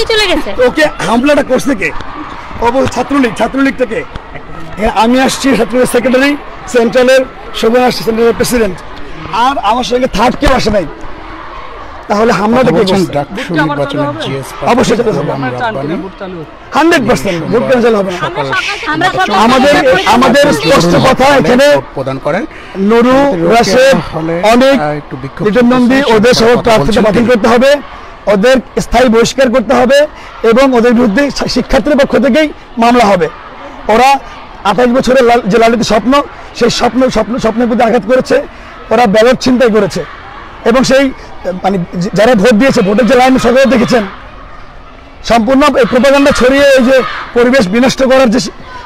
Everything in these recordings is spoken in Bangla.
বলেই চলে গেছে। ওকে হামলাটা করছে কে? ও বল ছাত্রলীগ ছাত্রলীগ থেকে। আমি আসছি ছাত্রলীগের সেক্রেটারি সেন্ট্রালের শোভন আসছে সেন্ট্রালের প্রেসিডেন্ট আর আমার সঙ্গে থার্ড কেউ আসে নাই। তাহলে হামলাটা কে বলছেন করছে? ডাকসু নির্বাচনের জিএস অবশ্যই হান্ড্রেড পার্সেন্ট ভোট ক্যান্সেল হবে না। আমরা সকাল আমাদের আমাদের স্পষ্ট কথা এখানে প্রদান করেন। নুরু রাশেদ অনেক নন্দী ওদের বাতিল করতে হবে। ওদের স্থায়ী বহিষ্কার করতে হবে এবং ওদের বিরুদ্ধে শিক্ষার্থীর পক্ষ থেকেই মামলা হবে। ওরা আঠাশ বছরের যে লালিত স্বপ্ন সেই স্বপ্ন স্বপ্ন স্বপ্নের প্রতি আঘাত করেছে ওরা ব্যালট ছিনতাই করেছে। এবং সেই মানে যারা ভোট দিয়েছে ভোটের যে লাইন সকালে দেখেছেন সম্পূর্ণ এই প্রোপাগান্ডা ছড়িয়ে এই যে পরিবেশ বিনষ্ট করার যে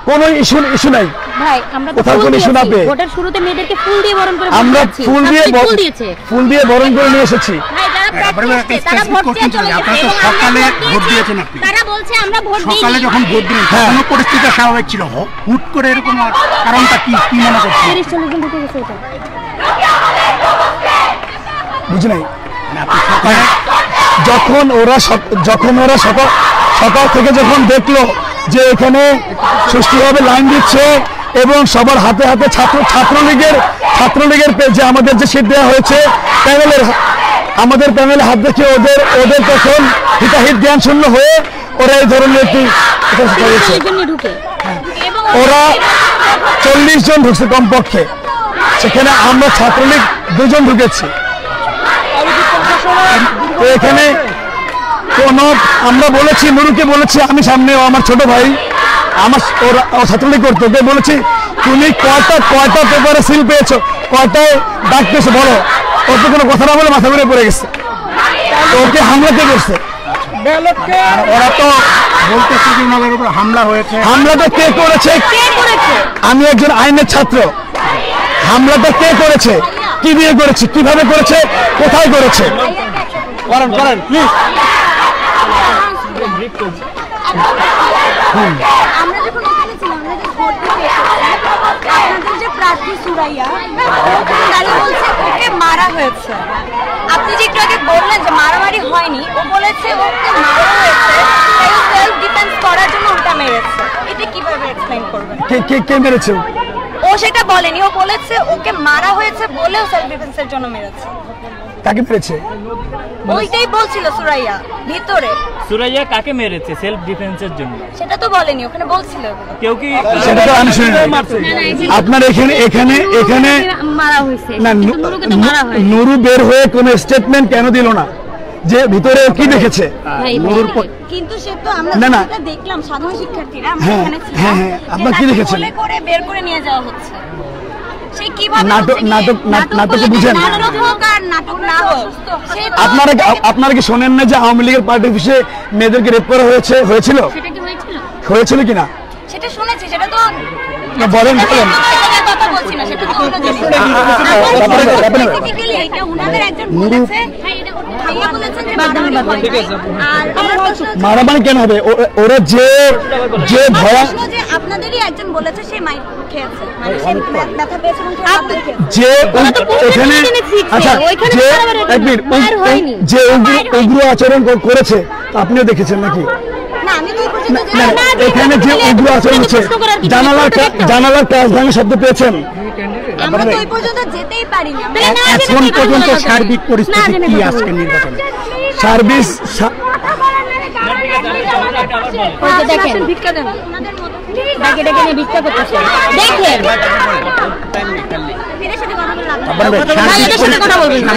কোনো ইস্যু ইস্যু নাই। ভাই আমরা কোথাও কোনো issue না পেয়ে। ভোটের শুরুতে মেয়েদেরকে ফুল দিয়ে বরণ করে আমরা ফুল দিয়ে ফুল ফুল দিয়ে বরণ করে নিয়ে এসেছি। ভাই যারা প্রার্থী আপনারা আসছে, একটা তারা specific ভোট দিয়ে question চলে ছিল, গেছে। আপনারা তো এবং আমরা সকালে ভোট দিয়েছেন আপনি। তারা বলছে আমরা ভোট সকালে যখন ভোট দিলেন হ্যাঁ। তখনও পরিস্থিতি স্বাভাবিক ছিল। হুট করে এরকম কারণটা কি? কি মনে বুঝি নাই? সকালে যখন ওরা যখন ওরা সকাল সকাল থেকে যখন দেখল যে এখানে সুষ্ঠুভাবে লাইন দিচ্ছে এবং সবার হাতে হাতে ছাত্র ছাত্রলীগের ছাত্রলীগের পে- যে আমাদের যে সিট দেওয়া হয়েছে প্যানেলের আমাদের প্যানেলে হাত দেখে ওদের ওদের তখন হিতাহিত জ্ঞান শূন্য হয়ে ওরা এই ধরনের একটি এবং ওরা চল্লিশ জন ঢুকছে কমপক্ষে। সেখানে আমরা ছাত্রলীগ দুজন ঢুকেছি। তো এখানে কোন আমরা বলেছি নুরুকে বলেছি আমি সামনে আমার ছোট ভাই আমার ওরা ছাত্রলীগ করতো। বলেছি তুমি কয়টা কয়টা পেপারে সিল পেয়েছ? কয়টায় ডাক পেয়েছ বলো। ওর তো কোনো কথা না বলে মাথা ঘুরে পড়ে গেছে। ওকে হামলা কে করছে? ওরা তো বলতেছে যে ওনাদের উপর হামলা হয়েছে। হামলাটা কে করেছে? আমি একজন আইনের ছাত্র। হামলাটা কে করেছে? কি দিয়ে করেছে? কীভাবে করেছে? কোথায় করেছে? করেন করেন প্লিজ আমরা যখন ছিলাম যে প্রার্থী সুরাইয়া বলছে মারা হয়েছে। আপনি যে একটু আগে বললেন যে মারামারি হয়নি ও বলেছে ওকে মারা হয়েছে তাই সেলফ ডিফেন্স করার জন্য ওটা মেরেছে। এটা কীভাবে এক্সপ্লেইন করবেন? কে কে কে মেরেছে ও? সেটা বলেনি ও বলেছে ওকে মারা হয়েছে বলেও সেলফ ডিফেন্সের জন্য মেরেছে। কাকে মেরেছে? ওইটাই বলছিল সুরাইয়া ভিতরে। সুরাইয়া কাকে মেরেছে? সেলফ ডিফেন্সের জন্য। সেটা তো বলেনি ওখানে বলছিল কেউ কি সেটা তো আমি শুনি আপনার এখানে এখানে এখানে মারা হয়েছে। না কিন্তু নু- নুরুকে তো মারা হয় নুরু বের হয়ে কোনো স্টেটমেন্ট কেন দিল না? যে ভিতরে ও কি দেখেছে? কিন্তু সে তো আমরা না, না। দেখলাম সাধারণ শিক্ষার্থীরা আমরা হ্যাঁ, এখানে ছিলাম, হ্যাঁ, হ্যাঁ, আপনারা কি দেখেছেন? করে বের করে নিয়ে যাওয়া হচ্ছে। আপনারা কি- আপনারা কি শোনেন না যে আওয়ামী লীগের পার্টি অফিসে মেয়েদেরকে রেপ করা হয়েছে হয়েছিল হয়েছিল কিনা সেটা শুনেছি সেটা তো না, বলেন বলেন সেটা মারামারি কেন হবে? ওরা যে যে ভয়া যে আপনাদেরই একজন বলেছে সে মাইর খেয়েছে। মানে সে ব্যথা পেয়েছে আচ্ছা এক মিনিট, উগ্র- আচরণ করেছে আপনিও দেখেছেন নাকি? না আমি তো এই পর্যন্ত না, জানি না। এখানে যে উগ্র আচরণ হচ্ছে? জানালার জানালার কাজ ভাঙা শব্দ পেয়েছেন। আমরা তো ওই পর্যন্ত যেতেই পারিনি না, না, এখন পর্যন্ত সার্বিক পরিস্থিতি কি আজকে নির্বাচনে সার্ভিস দেখেন ভিক্ষা করতেছে দেখেন সার্বিক পরিস্থিতি কথা বলবেন না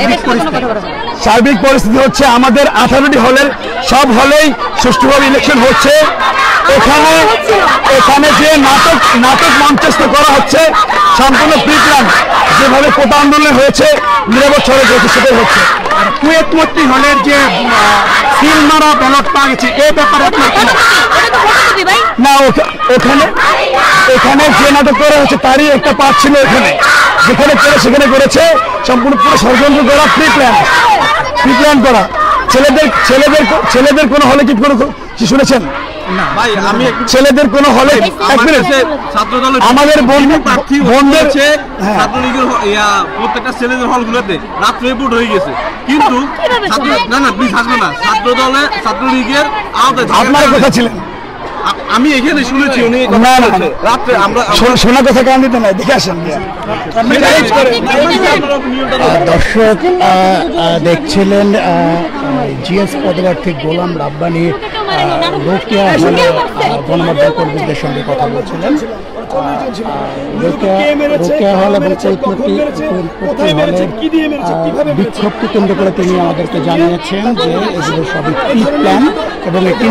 সার্বিক পরিস্থিতি হচ্ছে আমাদের আঠারোটি হলের সব হলেই সুষ্ঠুভাবে ইলেকশন হচ্ছে। এখানে এখানে যে নাটক নাটক মঞ্চস্থ করা হচ্ছে সম্পূর্ণ প্রিপ্ল্যান যেভাবে কোটা আন্দোলন হয়েছে নিরাপদ ছড়ে যেহেতু সেটাই হচ্ছে। কুয়েত মৈত্রী হলের যে সিল ব্যালট পাওয়া গেছে এই ব্যাপারে আপনার না ওখা- ওখানে এখানে যে নাটক করা হচ্ছে তারই একটা পার্ট ছিল এখানে। যেখানে করে সেখানে করেছে সম্পূর্ণ পুরো ষড়যন্ত্র করা প্রি প্ল্যান প্রি প্ল্যান করা ছেলেদের ছেলেদের ছেলেদের কোনো হলে কি কোনো কি শুনেছেন? ছেলেদের কোনো হলে এক মিনিট। আমাদের বন্ধু প্রার্থী বন্ধুদের হচ্ছে। ছাত্রলীগের হ- প্রত্যেকটা ছেলেদের হলগুলোতে রাত্রে রিপোর্ট হয়ে গেছে। কিন্তু না না প্লিজ হাসবে না। ছাত্র দলে ছাত্রলীগের আওতায় আপনারা কারণে- ছিলেন। আমি এখানে শুনেছি উনি না, না, রাত্রে আমরা শোন- শোনা কথা কান দিতে নাই? দেখে আসেন দর্শক আহ, আহ, দেখছিলেন জিএস পদপ্রার্থী গোলাম রাব্বানি আহ, রোকেয়া হলে গণমাধ্যম কর্মীদের সঙ্গে কথা বলছিলেন? রোকেয়া হল এবং হলের বিক্ষোভকে কেন্দ্র করে তিনি আমাদেরকে জানিয়েছেন যে এগুলো সবই প্ল্যান এবং একটি